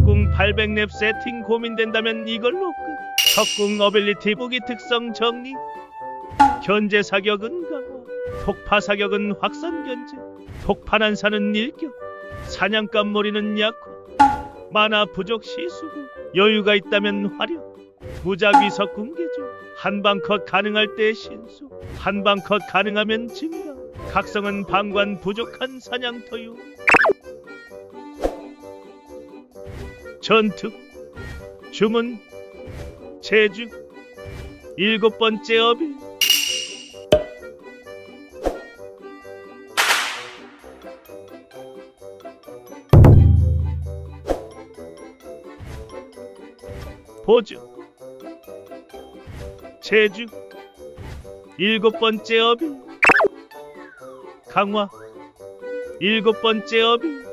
석궁 800렙 세팅 고민된다면 이걸로 끝. 석궁 어빌리티 무기 특성 정리. 견제 사격은 강화. 폭파 사격은 확산 견제. 폭파 난사는 일격. 사냥감 몰이는 약화. 만화 부족 시수구. 여유가 있다면 화력. 무작위 석궁 개조. 한방 컷 가능할 때 신수. 한방 컷 가능하면 증가. 각성은 방관 부족한 사냥터유. 전투 주문 제주 일곱 번째 어빌 보주 제주 일곱 번째 어빌 강화 일곱 번째 어빌